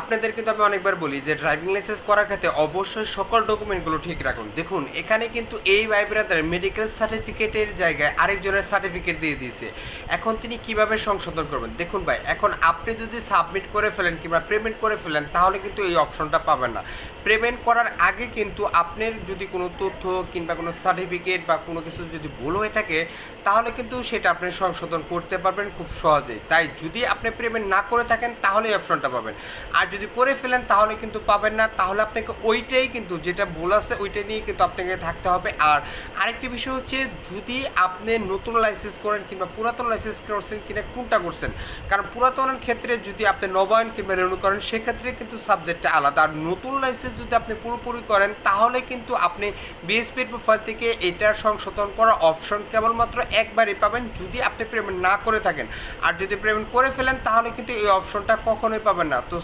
আপনাদেরকে কিন্তু আমি অনেকবার বলি যে ড্রাইভিং লাইসেন্স করার ক্ষেত্রে অবশ্যই সকল ডকুমেন্টগুলো ঠিক রাখুন। দেখুন, এখানে কিন্তু এই ভাই ব্রাদার মেডিকেল সার্টিফিকেটের জায়গায় আরেকজনের সার্টিফিকেট দিয়ে দিয়েছে। এখন তিনি কীভাবে সংশোধন করবেন? দেখুন ভাই, এখন আপনি যদি সাবমিট করে ফেলেন কিংবা পেমেন্ট করে ফেলেন, তাহলে কিন্তু এই অপশনটা পাবেন না। পেমেন্ট করার আগে কিন্তু আপনার যদি কোনো তথ্য কিংবা কোনো সার্টিফিকেট বা কোনো কিছু যদি ভুল হয়ে থাকে, তাহলে কিন্তু সেটা আপনি সংশোধন করতে পারবেন খুব সহজেই। তাই যদি আপনি পেমেন্ট না করে থাকেন, তাহলে এই অপশনটা পাবেন। আর যদি করে ফেলেন, তাহলে কিন্তু পাবেন না। তাহলে আপনাকে ওইটাই কিন্তু, যেটা ভুল আছে, ওইটা নিয়ে কিন্তু আপনাকে থাকতে হবে। আর আরেকটি বিষয় হচ্ছে, যদি আপনি নতুন লাইসেন্স করেন কিংবা পুরাতন লাইসেন্স করছেন কিনা, কোনটা করছেন? কারণ পুরাতনের ক্ষেত্রে যদি আপনি নবায়ন কিংবা রেনু করেন, সেক্ষেত্রে কিন্তু সাবজেক্টটা আলাদা। আর নতুন লাইসেন্স যদি আপনি পুরোপুরি করেন, তাহলে কিন্তু আপনি বিএসপির প্রোফাইল থেকে এটার সংশোধন করার অপশন কেবলমাত্র একবারই পাবেন, যদি আপনি পেমেন্ট না করে থাকেন। আর যদি পেমেন্ট করে ফেলেন, তাহলে কিন্তু এই অপশনটা কখনোই পাবেন না। তো